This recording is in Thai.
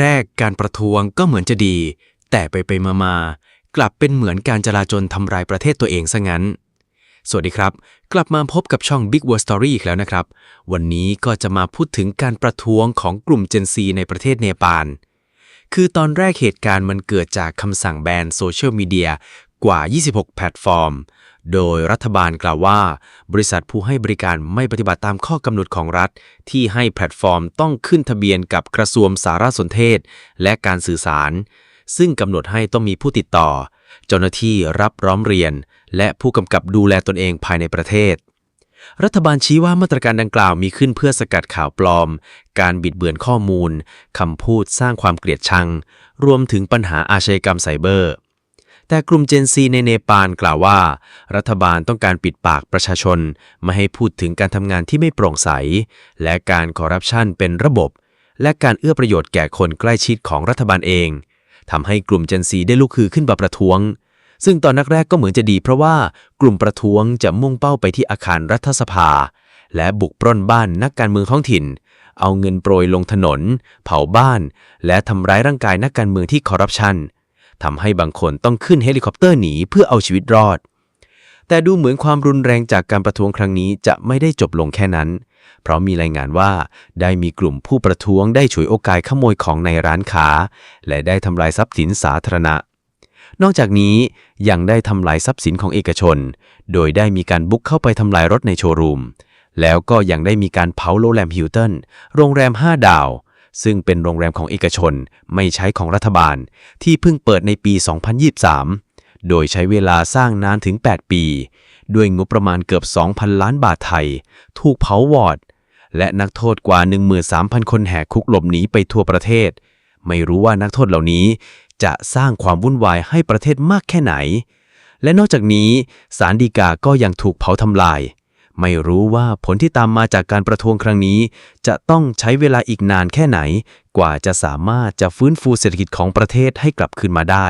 แรกๆ การประท้วงก็เหมือนจะดี แต่ไปไปมามากลับเป็นเหมือนการจลาจลทำลายประเทศตัวเองซะงั้น สวัสดีครับ กลับมาพบกับช่อง Big World Story อีกแล้วนะครับ วันนี้ก็จะมาพูดถึงการประท้วงของกลุ่ม Gen Z ในประเทศเนปาล คือตอนแรกเหตุการณ์มันเกิดจากคำสั่งแบนโซเชียลมีเดียกว่า 26 แพลตฟอร์ม โดยรัฐบาลกล่าวว่า บริษัทผู้ให้บริการไม่ปฏิบัติตามข้อกำหนดของรัฐ ที่ให้แพลตฟอร์มต้องขึ้นทะเบียนกับกระทรวงสารสนเทศ และการสื่อสาร ซึ่งกำหนดให้ต้องมีผู้ติดต่อ เจ้าหน้าที่รับร้องเรียน และผู้กำกับดูแลตนเองภายในประเทศรัฐบาลชี้ว่ามาตรการดังกล่าวมีขึ้นเพื่อสกัดข่าวปลอม การบิดเบือนข้อมูล คำพูดสร้างความเกลียดชัง รวมถึงปัญหาอาชญากรรมไซเบอร์ แต่กลุ่มเจนซีในเนปาลกล่าวว่า รัฐบาลต้องการปิดปากประชาชน ไม่ให้พูดถึงการทำงานที่ไม่โปร่งใส และการคอร์รัปชันเป็นระบบ และการเอื้อประโยชน์แก่คนใกล้ชิดของรัฐบาลเองทำให้กลุ่มเจนซีได้ลุกฮือขึ้นมาประท้วง ซึ่งตอนแรกๆก็เหมือนจะดีเพราะว่ากลุ่มประท้วงจะมุ่งเป้าไปที่อาคารรัฐสภา และบุกปล้นบ้านนักการเมืองท้องถิ่น เอาเงินโปรยลงถนน เผาบ้าน และทำร้ายร่างกายนักการเมืองที่คอร์รัปชัน ทำให้บางคนต้องขึ้นเฮลิคอปเตอร์หนีเพื่อเอาชีวิตรอด แต่ดูเหมือนความรุนแรงจากการประท้วงครั้งนี้จะไม่ได้จบลงแค่นั้น เพราะมีรายงานว่าได้มีกลุ่มผู้ประท้วงได้ฉวยโอกาสขโมยของในร้านค้า และได้ทำลายทรัพย์สินสาธารณะ นอกจากนี้ยังได้ทำลายทรัพย์สินของเอกชน โดยได้มีการบุกเข้าไปทำลายรถในโชว์รูมแล้วก็ยังได้มีการเผาโรงแรมฮิลตัน โรงแรม 5 ดาว ซึ่งเป็นโรงแรมของเอกชนไม่ใช้ของรัฐบาล ที่เพิ่งเปิดในปี 2023 โดยใช้เวลาสร้างนานถึง 8 ปี ด้วยงบประมาณเกือบ 2,000 ล้านบาทไทย ถูกเผาวอด และนักโทษกว่า 13,000 คนแหกคุกหลบหนีไปทั่วประเทศ ไม่รู้ว่านักโทษเหล่านี้ จะสร้างความวุ่นวายให้ประเทศมากแค่ไหน และนอกจากนี้ศาลฎีกาก็ยังถูกเผาทำลาย ไม่รู้ว่าผลที่ตามมาจากการประท้วงครั้งนี้ จะต้องใช้เวลาอีกนานแค่ไหน กว่าจะสามารถจะฟื้นฟูเศรษฐกิจของประเทศให้กลับคืนมาได้